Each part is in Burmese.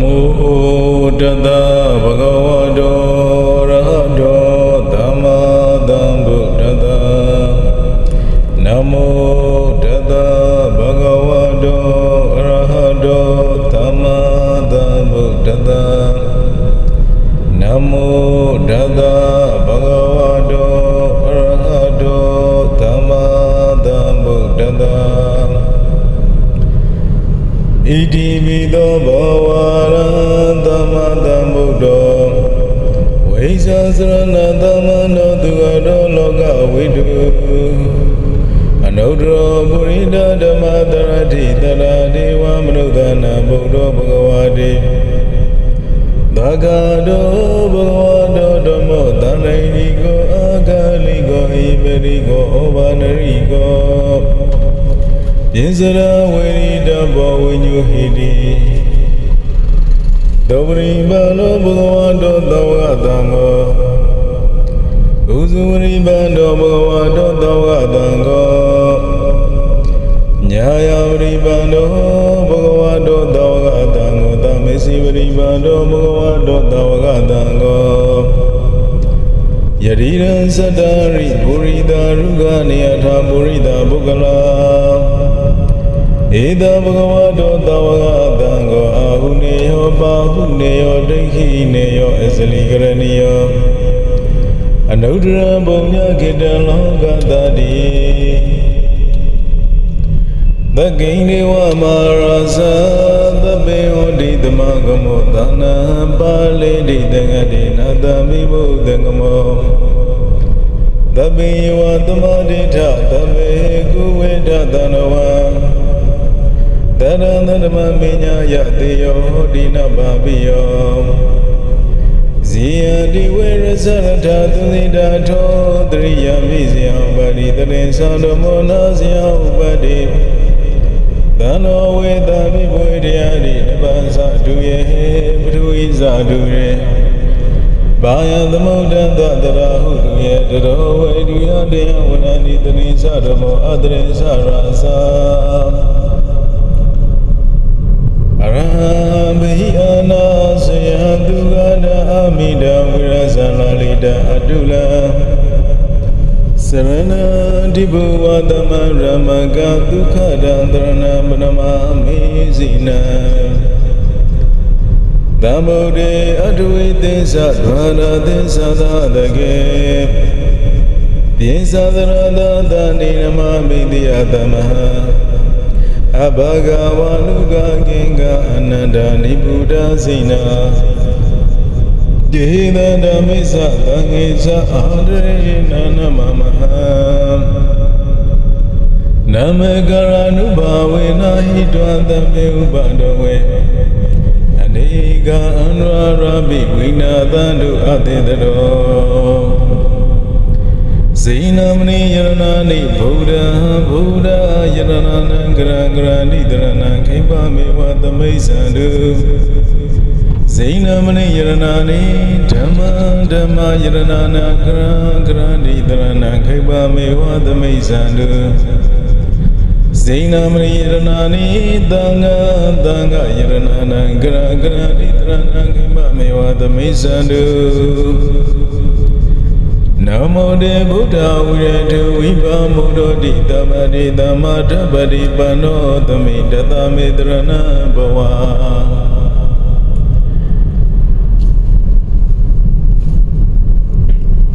မောတတဗုဒ္ဓဝါတောရဟတောသမ္မာသမ္ဗုဒ္ဓတ္တနမောတတဗုဒ္ဓဝါတောရဟတောသမ္မာသမ္ဗုဒ္ဓတ္တနမောတတဗုဒ္ဓဝါတောရဟတောသမ္မာသမ္ဗုဒ္ဓတ္တဣတိပိသောဘော ဇ္ဇာစရဏသမ္မနောသူကတောလောကဝိတုအနုတ္တရောပုရိဒဓမ္မတရတိတရာဒေဝမနုဿနာဗုဒ္ဓဘဂဝါတိသဂ္ဂတောဘဂဝတောဓမ္မောသန္တိနိကိုအာဂလိကိုဣပရိကိုဩဘာနရိကိုပိစရဝေရိတဘောဝိညုဟိတိ သောပရိပါလောဘဂဝါတောသောဝတံဃောဥဇဝရိပန္တောဘဂဝါတောသောဝတံဃောညာယဝရိပန္တောဘဂဝါတောသောဝတံဃောသမေစီဝရိပန္တောဘဂဝါတောသောဝတံဃောယတိရံသတ္တရိပုရိတာရုကနေယထာပုရိတာပုဂ္ဂလာ ဧတဘဂဝတောတဝကတံကိုအာဟုနေယောပါဟုနေယောဒိဋ္ဌိနေယောအစလိကရဏီယောအနုတ္တရဘုံညခေတံလောကတတိသကိဉ္ဒေဝမာရသသဗ္ဗေဟောတိတမဂမောသနာပါလေတိတငတိနာတမိဘုဒ္ဓကမောသဗ္ဗေဝသမဒိဋ္ဌသဗ္ဗေကုဝေဒသနဝံ တရဏဓမ္မမညာယတေယောဒိနဘာပိယောဇီယတိဝေရဇရထသုနိတာထောတရိယမိဇယံပါတိတရင်သံဓမ္မောနာဇယံဥပတိသံနောဝေတမိဘွေတရားတိတပ္ပသတုယေပထဝီဇတုရေဘာယသမုဒ္ဒတတရာဟုတုယေတရောဝေဒုယတေယဝနန္တိတရိသရမောအတရေသရာသာ အရဟံဘိအနာစယတုဂဒအမိတဝိရဇာလလိတအတုလံစရဏတိဘဝတမရမကဒုက္ခဒံတရဏမနမမေဇိနံသမုဒေအတဝိသစ္စာဒွါရသစ္စာသာတကေပိသသရတသနိနမမိတိယသမဟ အဘဂဝါလူကကင်္ဂအနန္တနိဗ္ဗုဒ္ဓစိနာဒေသဓမ္မိသသံဃိသအာရေနနမမဟံနမကရဏုဘာဝေနဟိတောသမေဥပဒဝေအနေကအန္တရာရပိဝိနာသန္တုအတေတရော ဇိနမနိယရဏနိဗုဒ္ဓဗုဒ္ဓယရဏနံကရကရဏိတရဏံခိပမေဝသမိစ္ဆန္တုဇိနမနိယရဏနိဓမ္မဓမ္မယရဏနာကရကရဏိတရဏံခိပမေဝသမိစ္ဆန္တုဇိနမရိယရဏာနိသံဃာသံဃာယရဏာနံကရကရတိတရဏံကိမမေဝသမိစ္ဆန္တု နမောတေဗုဒ္ဓဝိရတုဝိပါမုဒ္ဓတိတမတိသမ္မာတပတိပန္နောသမိတတမေတရဏဘဝ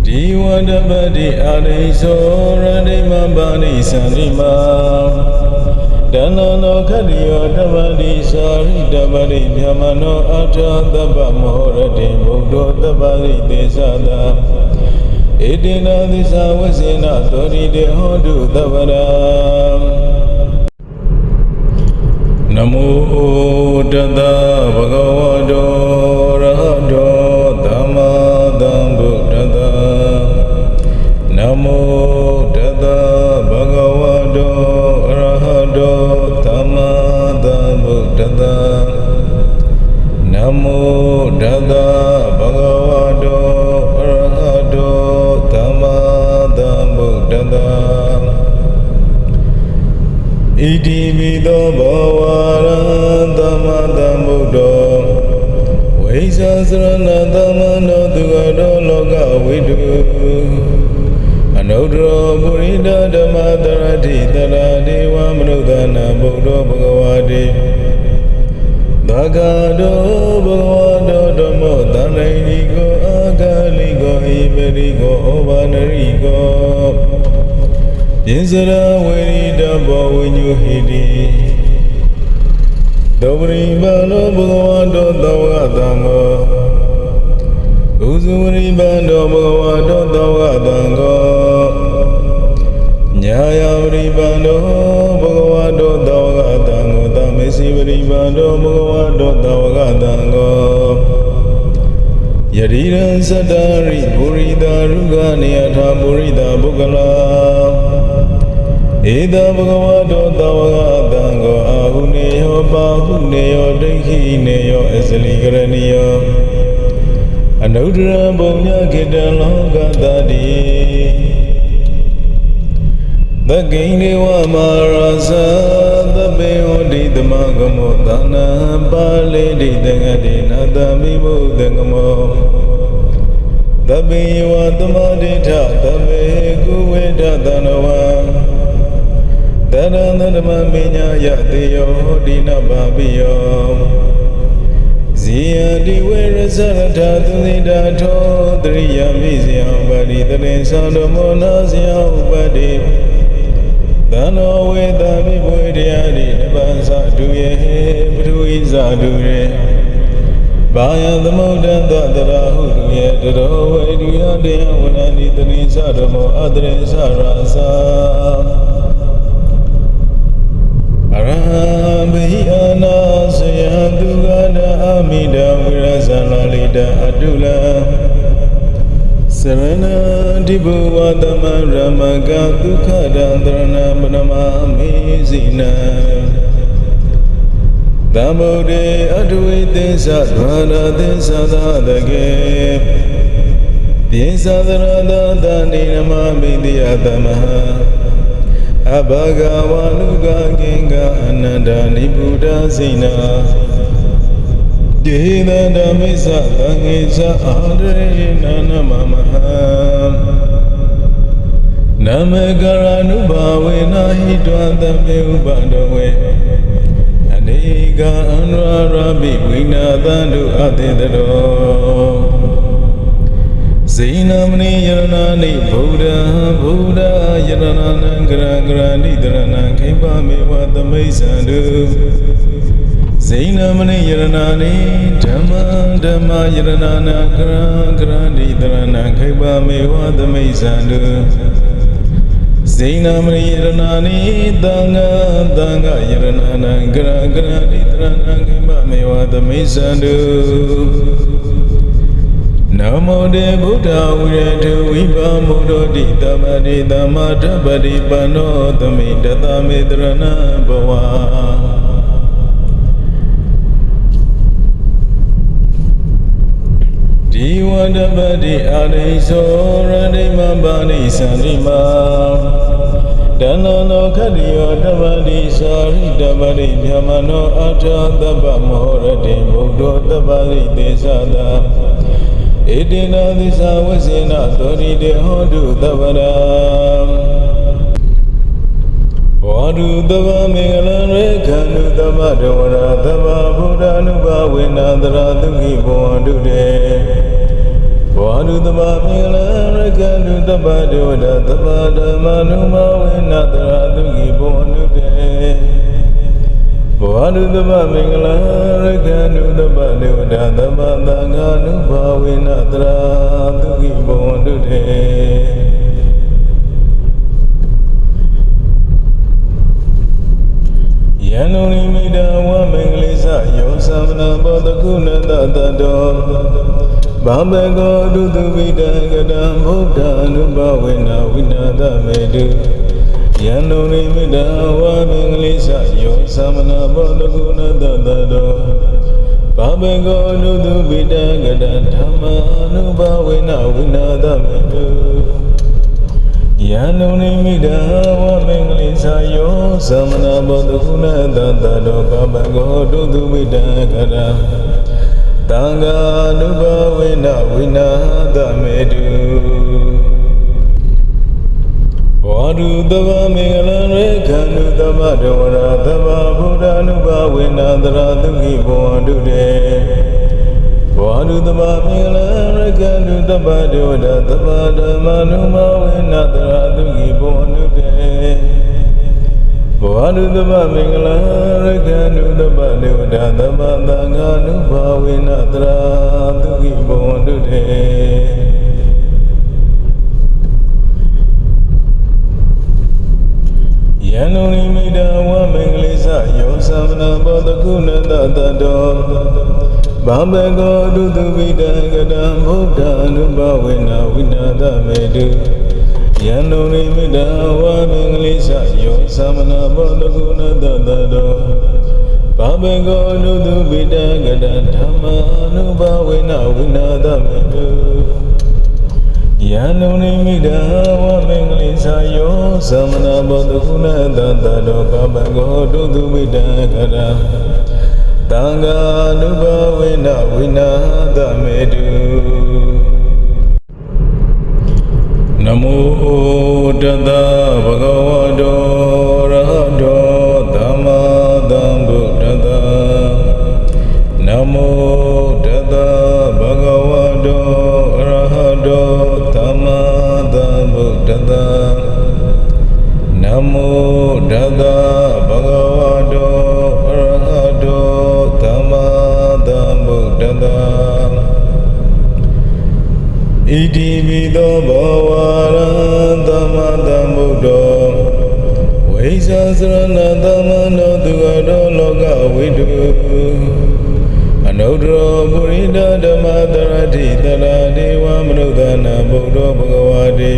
ဒီဝန္တပတိအာရိသောရဏိမပါဏိသန္တိမာတဏ္ဏနောခတ္တိယောတပတိသာရိတပတိမြမနောအထာတပ္ပမောရတိဘုဒ္ဓတပ္ပတိသေသတာ ဣတိနာသစ္စာဝစေနသောရိတေဟောတုသဗ္ဗရာနမောတတဗဂဝတောရ တိပိသောဘောဝရံသမ္မာသမ္ဗုဒ္ဓောဇာစရဏသမနောသူတော်လောကဝိတုအနုတ္တရောပုရိဒဓမ္မတရတိတရာဒေဝမနုဿနာဗုဒ္ဓဘဂဝါတိသဂ္ဂတောဘဂဝါတောဓမ္မောတန်လိနိကိုအာဂလိကိုဣပရိကိုဩဘာနရိကို ပြင်းစရဝေရိတဘောဝိညုဟိတိသောပရိပါလောဘဂဝါတောသောကတံကိုဥဇဝရိပန္တောဘဂဝါတောသောကတံကိုညာယပရိပန္တောဘဂဝါတောသောကတံကိုသမေစီပရိပန္တောဘဂဝါတောသောကတံကိုယတိရံသတ္တရိပုရိတာရုကနေယထာပုရိတာပုဂ္ဂလာ ဧတဘဂဝတောသဝကတံကိုအာဟုနေယောပါဟုနေယောဒိဋ္ဌိနေယောအစလိကရဏီယောအနုတ္တရဘုံညခေတလောကတတိသကိဉ္ဒေဝမာရာဇသဗ္ဗေဟောတိတမဂမောသာနံပါလေတိတငတိနာတမိဘုဒ္ဓကမောသဗ္ဗေဝသမာဓိထသဗ္ဗေကုဝေဒသနဝံတ ရဏဓမ္မပညာယတေယောဒီနဘာပိယောဇီယတိဝေရဇရထသုနိတာထောတရိယမိဇယံပါရိတရင်သံဓမောနာဇယံဥပတိသံတော်ဝေသမိဘွေတရားတိတပ္ပသတုယေပထဝီဇတုရေဘာယသမုဒ္ဒတတရာဟုတုယေတရောဝေဒုယတေဝနန္တိတရိသဓမောအတရေသရာသာ အရဟံဘိအနာစယသူကနာအမိတဝိရဇာလာလိတအတုလံစရဏတိဘဝသမရမကဒုက္ခဒံတရဏပနမမေဇိနံသမုဒေအတဝိသစ္စာဒွါရသစ္စာသာတကေပိသသရတသနိနမမိတိယသမဟ အဘဂဝနုကကင်္ဂအနန္တနိဗ္ဗုဒ္ဓစိနာဒေနဓမ္မိသသံဃိသအာရေနနမမဟံနမကရဏုဘာဝေနဟိတဝသမေဥပဒဝေအနေကအန္တရာရပိဝိနာသန္တုအတေတရော ဇိနမနိယရဏနိဗုဒ္ဓဗုဒ္ဓယရဏနံကရကရဏိတရဏံခိပမေဝသမိစ္ဆန္တုဇိနမနိယရဏနိဓမ္မဓမ္မယရဏနံကရကရဏိတရဏံခိပမေဝသမိစ္ဆန္တုဇိနမနိယရဏနိသံဃာသံဃာယရဏနံကရကရဏိတရဏံခိပမေဝသမိစ္ဆန္တု နမောတေဗုဒ္ဓဝိရထဝိပါမုဒ္ဓတိတမတိသမ္မာတပတိပန္နောသမိတတမေတရဏဘဝဒီဝန္တပတိအာရိသောရဏိမပါဏိသန္တိမာတဏ္ဏနောခတ္တိယောတပတိသာရိတပတိမြမနောအထာတပ္ပမောရတိဘုဒ္ဓတပ္ပတိသေသတာ ဣတိနာသစ္စာဝစေနသောတိတေဟောတုသဗ္ဗရာဘောဓုသဗ္ဗမေငလံရေခန္ဓုသမ္မတဝရသဗ္ဗဗုဒ္ဓ ानु ဘာဝေနန္တရာသုခိဘောဓုတေဘောဓုသဗ္ဗမေငလံရေခန္ဓုသမ္မတဝရသဗ္ဗဓမ္မ ानु ဘာဝေနန္တရာသုခိဘောဓုတေ ဘောဓုသမမင်္ဂလာရကန္တုသမနေဝဒသမသံဃာနုဘာဝေနတရာသုခိဘဝန္တုတေယန္တုနိမိတဝမင်္ဂလိသယောသမနဘောတကုဏတတတောဘာဘကောဒုတုဝိတံကတံဗုဒ္ဓ ानु ဘဝေနဝိနာသမေတု ယန္တုနိမိတဝမင်္ဂလိသယောသမနာဘောတကုဏတတတောဘာဘကောနုတုပိတကတဓမ္မာနုဘဝေနဝိနာသမတုယန္တုနိမိတဝမင်္ဂလိသယောသမနာဘောတကုဏတတတောဘာဘကောနုတုပိတကတဓသံဃာနုဘဝေနဝိနာသမေတု ဘောဓုတဗမင်္ဂလရေခန္ဓုသမတဝရသဗ္ဗဗုဒ္ဓ ानु ဘဝေနသရတုခိဘောဓုတေဘောဓုတဗမင်္ဂလရေခန္ဓုတဗ္ဗဒေဝဒသဗ္ဗဓမ္မ ानु ဘဝေနသရတုခိဘောဓုတေဘောဓုတဗမင်္ဂလရေခန္ဓုတဗ္ဗဒေဝဒသဗ္ဗသံဃာနုဘဝေနသရတုခိဘောဓုတေ ယန္တုနိမိတဝမင်္ဂလိစယောသမဏဘောတကုဏတတတောဘာဘကောဒုတုဝိတံကတံဗုဒ္ဓ ानु ဘဝေနဝိနာသမေတုယန္တုနိမိတဝမင်္ဂလိစယောသမဏဘောတကုဏတတတောဘာဘကောဒုတုဝိတံကတံဓမ္မာနုဘဝေနဝိနာသမေတု ယန္တုနိမိတဝမင်္ဂလိသယောသမဏဘောတကုဏတတတောပပကောတုတုမိတကရံတံဃာနုဘဝေနဝိနာသမေတုနမောတတဗဂဝတော တရတိတရာဒေဝမနုဿနာဗုဒ္ဓဘဂဝါတိ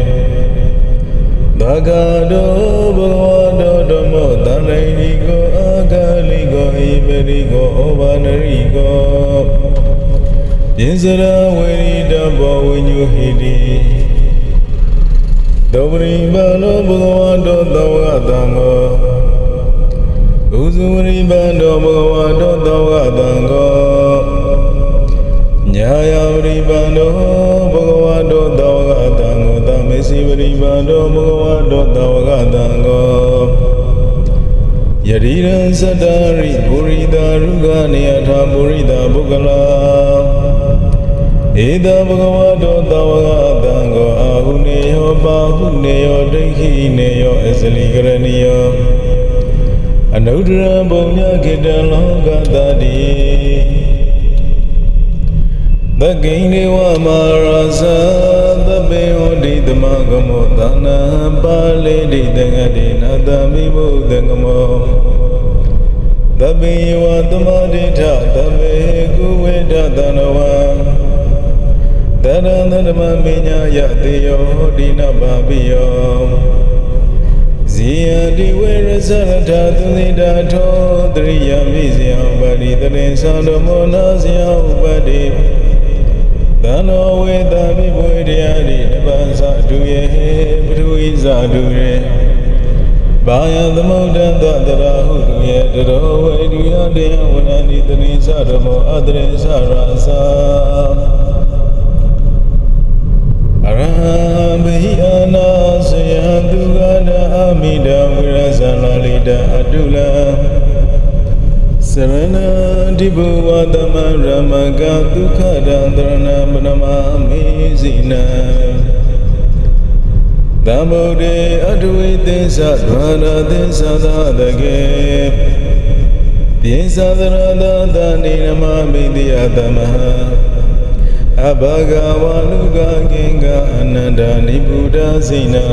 သက္ကတောဘဂဝတောဓမ္မောတန္တိနိကိုအာဂလိကိုဣပရိကိုဩဘာနရိကိုယင်စရဝေရိတဘောဝိညုဟိတိသောပရိပါလောဘဂဝတောသောကတံကိုဥဇဝရိပန္တောဘဂဝတောသောကတံကို ညာယဝရိပန္တောဘဂဝတောသောကတံကိုသမေစီဝရိပန္တောဘဂဝတောသောကတံကိုယတိရံသတ္တရိပုရိတာရုကနေယထာပုရိတာပုဂ္ဂလာဧတဘဂဝတောသဝကတံကိုအာဟုနေယောပါဟုနေယောဒိဋ္ဌိနေယောအစလိကရဏီယောအနုတ္တရဘုံညခေတလောကတတိ သကိဉ္ဒေဝမာရာဇသဗ္ဗေဟောတိတမဂမောသနာပါလေတိတငတိနာတမိမုသံဃမောသဗ္ဗေဝသမာဓိထသဗ္ဗေကုဝေဒသနဝံတရဏဓမ္မပညာယတေယောဒိနဘာပိယောဇီယတိဝေရဇရထသုနိတာထောတရိယမိဇယံပါတိတရင်သံဓမောနာဇယံဥပတိ သံနောဝေတမိဘွေတရားတိတပံသတုယေပထဝီဇတုယေဘာယသမုဒ္ဒံသတရာဟုတုယေတရောဝေဒုယတေယဝနန္တိတရိသဓမောအတရေသရာသာအရဟံဘိအနာစယံသူကနာအမိတဝိရဇာလာလိတအတုလံစ ရဏတိဘဝသမရမကဒုက္ခဒံတရဏပရမမေဇိနံသံဗုဒ္ဓေအတဝိသစ္စာဒွါရသစ္စာသာတကေပိသသရတသနိနမမိတိယသမဟအဘဂဝလူကကင်္ဂအနန္တနိဗ္ဗုဒ္ဓစိနာ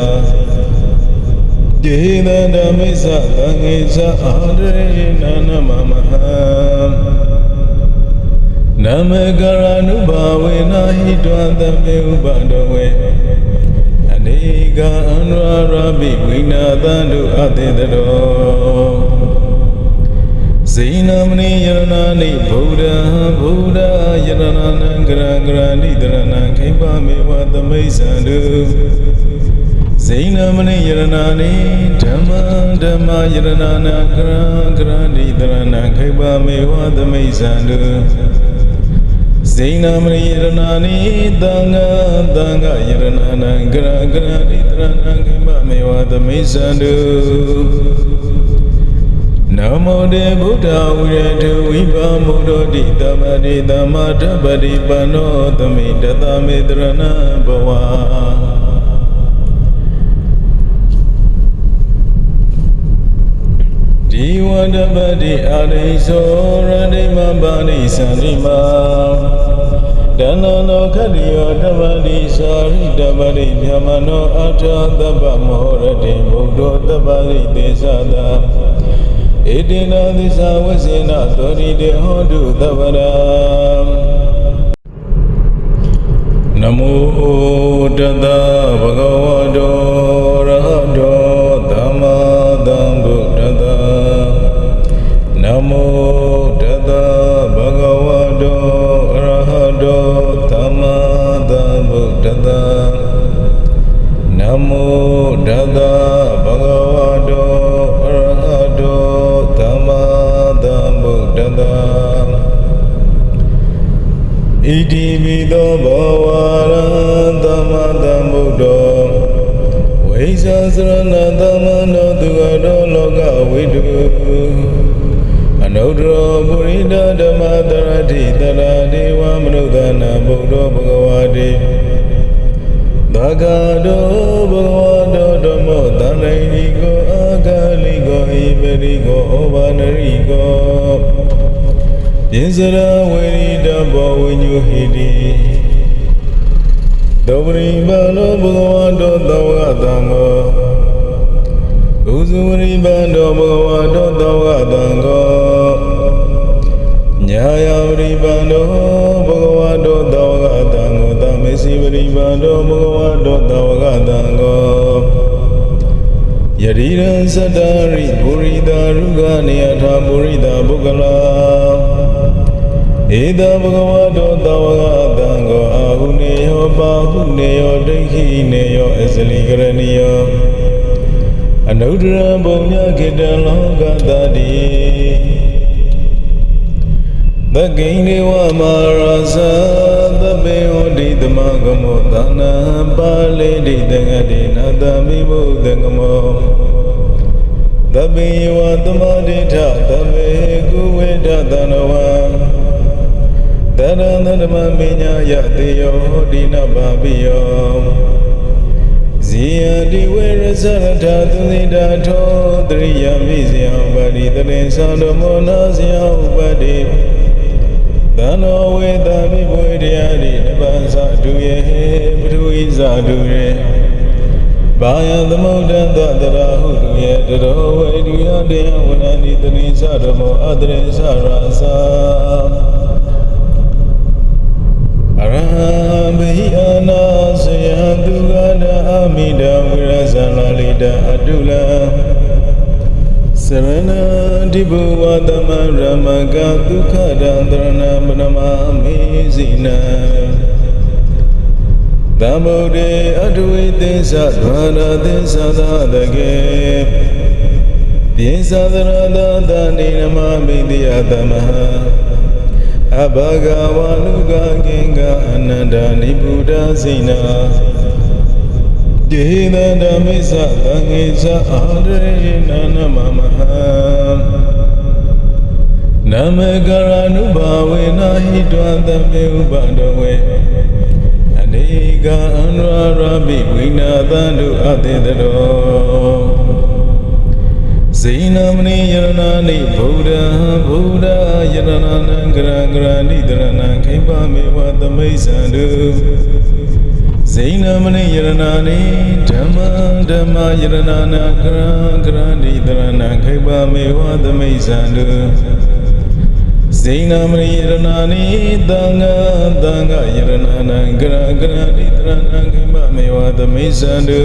ဒေသဓမ္မိသသံဃိသအာရေနနမမဟံနမကရဏုဘာဝေနာဟိတဝသမေဥပဒဝေအနေကအန္တရာရပိဝိနာသန္တုအတေတရောဇိနမဏိယရဏနိဗုဒ္ဓဗုဒ္ဓယရဏနံကရံကရဏိတရဏံခိပမေဝသမိစ္ဆန္တု ဇိနမဏိယရဏနိဓမ္မဓမ္မယရဏနာကရံကရဏိတရဏံခိပမေဝသမိစ္ဆန္တုဇိနာမရိယရဏာနိသံဃာသံဃာယရဏနံကရကရတိတရဏံခိမမေဝသမိစ္ဆန္တုနမောတေဗုဒ္ဓဝိရတုဝိပါမုဒ္ဓတိတမတိတမထပတိပန္နောသမိတတမေတရဏဘဝ ဒီဝန္တပတိအာရိသောရတိမပါဏိသန္တိမာဒန္နောနောခတ္တိယောတပတိသာရိတပတိမြမနောအထာတပ္ပမောရတိဘုဒ္ဓတပ္ပတိသေသတာဣတိနာသစ္စာဝစေနသောတိတေဟောတုသဗ္ဗရာနမောတတဗုဂဝ တရတိတရာဒေဝမနုဿာနာဗုဒ္ဓောဘဂဝါတိသဂါတောဘဂဝါတောဓမ္မောတန္တိကိုအာဂလိကိုဣပရိကိုဩဘာနရိကိုပိစရဝေရိတဘောဝိညုဟိတိသောပရိပါလောဘဂဝါတောသောဝတံကိုဥဇဝရိပန္တောဘဂဝါတောသောဝတံကို ညာယဝရိပန္တောဘဂဝါတောသောဝတံကိုသမေစီဝရိပန္တောဘဂဝါတောသောဝတံကိုယတိရံသတ္တရိပုရိတာရုကနေယထာပုရိတာပုဂ္ဂလာဧတဘဂဝတောတဝကတံကိုအာဟုနေယောပါဟုနေယောဒိဋ္ဌိနေယောအစလိကရဏီယောအနုတ္တရဘုံညခေတ္တလောကတတိ သကိဉ္ဒေဝမာရဇသဗ္ဗေဟောတိသမဂမောသနာပါလေတိတငတိနာတမိဘုဒ္ဓကမောသဗ္ဗေဝသမတိထသဗ္ဗေကုဝေဒသနဝံတရဏဓမ္မပညာယတေယောဒီနဘာပိယောဇီယတိဝေရဇရထာသူနိတာထောတရိယမိဇယဥပတိတရေသံဓမောနာဇယဥပတိ သံတော်ဝေတမိဘွေတရားတိတပံသတုယေပထဝီဇတုယေဘာယသမုဒ္ဒတတရာဟုတုယေတရောဝေဒုယတေယဝနန္တိတရိသဓမောအတရေသရာသာအရဟံဘိအနာစယံသူကနာအမိတဝိရဇာလလိတအတုလံစရဏ တိဘဝသမရမကဒုက္ခဒံတရဏပနမမေဇိနံသမုဒေအတဝိသေသဒွါရသေသသာတကေပြေသသရတသနိနမမိတိယသမဟအဘဂဝါလူကကင်္ဂအနန္တနိဗ္ဗုဒ္ဓစိနာ ဒေနဓမ္မိသသံဃေသအာရေနနမမဟံနမကရဏုဘာဝေနဟိတောသမေဥပဒဝေအနေကအန္ရရပိဝိနာသန္တုအတေတရောဇိနမနိယရဏနိဗုဒ္ဓဗုဒ္ဓယရဏနံကရကရဏိတရဏံခိပမေဝသမိစ္ဆန္တု ဇိနမနိယရဏနိဓမ္မဓမ္မယရဏနံကရကရဏိတရဏံခိပမေဝသမိစ္ဆန္တုဇိနမနိယရဏနိသံဃာသံဃာယရဏနံကရကရဏိတရဏံခိပမေဝသမိစ္ဆန္တု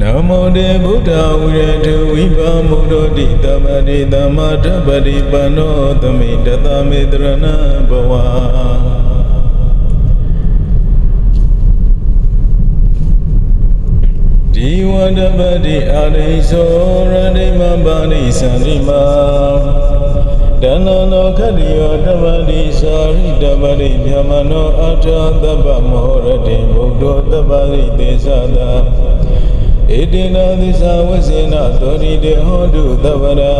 နမောတေဗုဒ္ဓဝိရတုဝိပါမုဒ္ဓတိတမတိသမ္မာတပတိပန္နောသမိတတမေတရဏဘဝ ဒီဝန္တပတိအာရိသောရတိမပါဏိသန္တိမာဒတဏ္ဏနောခတ္တိယောတပတိသာရိတပတိမြမနောအထာတပ္ပမောရတိဘုဒ္ဓတပ္ပတိသေသတာဣတိနာသစ္စာဝစေနသောရိတေဟောတုသဗ္ဗရာ